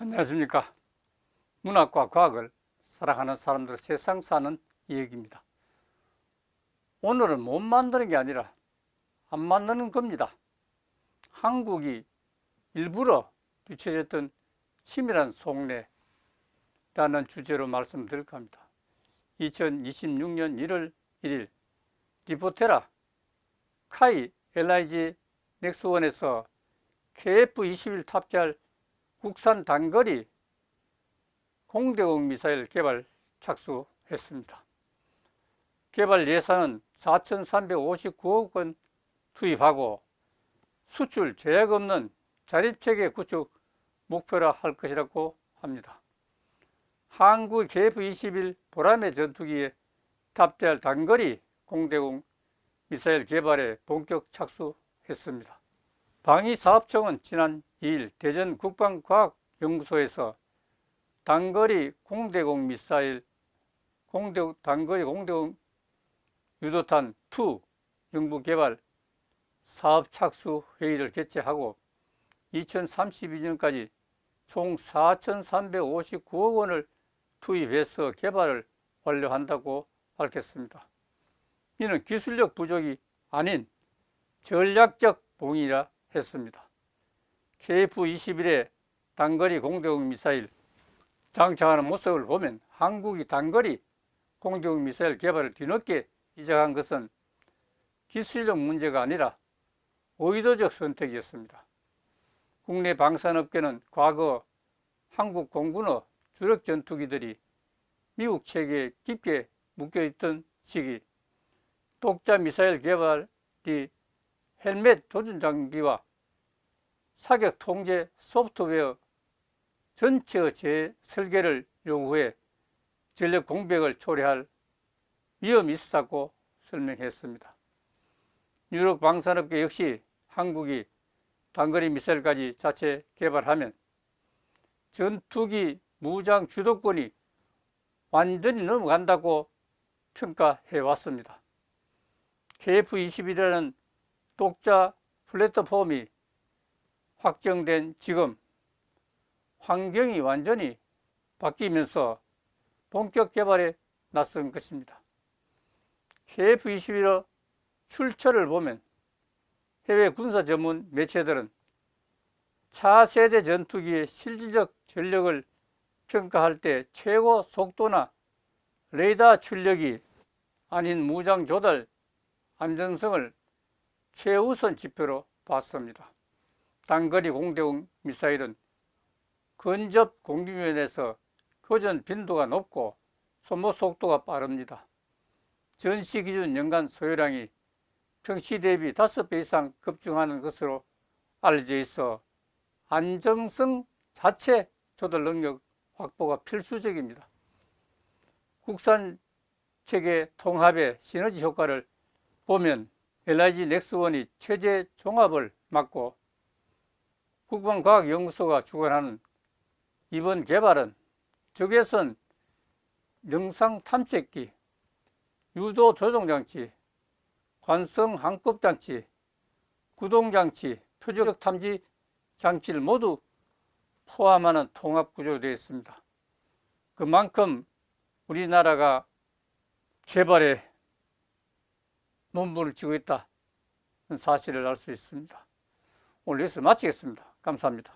안녕하십니까. 문학과 과학을 사랑하는 사람들 세상 사는 이야기입니다. 오늘은 못 만드는 게 아니라 안 만드는 겁니다. 한국이 일부러 뒤쳐졌던 치밀한 속내라는 주제로 말씀드릴까 합니다. 2026년 1월 1일 리포테라 카이 LIG 넥스원에서 KF-21 탑재할 국산 단거리 공대공 미사일 개발 착수했습니다. 개발 예산은 4,359억 원 투입하고 수출 제약 없는 자립체계 구축 목표라 할 것이라고 합니다. 한국 KF-21 보람의 전투기에 탑재할 단거리 공대공 미사일 개발에 본격 착수했습니다. 방위사업청은 지난 2일 대전 국방과학연구소에서 단거리 공대공 미사일 공대, 단거리 공대공 유도탄 2 연구 개발 사업 착수 회의를 개최하고 2032년까지 총 4,359억 원을 투입해서 개발을 완료한다고 밝혔습니다. 이는 기술력 부족이 아닌 전략적 봉이라 했습니다. KF-21의 단거리 공대공 미사일 장착하는 모습을 보면 한국이 단거리 공대공 미사일 개발을 뒤늦게 시작한 것은 기술력 문제가 아니라 의도적 선택이었습니다. 국내 방산업계는 과거 한국 공군의 주력 전투기들이 미국 체계에 깊게 묶여있던 시기 독자 미사일 개발이 헬멧 조준 장비와 사격 통제 소프트웨어 전체의 재설계를 요구해 전력 공백을 초래할 위험이 있었다고 설명했습니다. 유럽 방산업계 역시 한국이 단거리 미사일까지 자체 개발하면 전투기 무장 주도권이 완전히 넘어간다고 평가해 왔습니다. KF-21이라는 독자 플랫폼이 확정된 지금 환경이 완전히 바뀌면서 본격 개발에 나선 것입니다. KF-21의 출처를 보면 해외 군사 전문 매체들은 차세대 전투기의 실질적 전력을 평가할 때 최고 속도나 레이더 출력이 아닌 무장 조달 안전성을 최우선 지표로 봤습니다. 단거리 공대공 미사일은 근접 공기면에서 교전 빈도가 높고 소모 속도가 빠릅니다. 전시 기준 연간 소요량이 평시 대비 5배 이상 급증하는 것으로 알려져 있어 안정성 자체 조달 능력 확보가 필수적입니다. 국산 체계 통합의 시너지 효과를 보면 LIG 넥스원이 체제 종합을 맡고 국방과학연구소가 주관하는 이번 개발은 적외선 영상 탐색기, 유도 조종장치, 관성 항법장치, 구동장치, 표적 탐지 장치를 모두 포함하는 통합 구조로 되어 있습니다. 그만큼 우리나라가 개발에 논문을 치고 있다는 사실을 알 수 있습니다. 오늘 뉴스 마치겠습니다. 감사합니다.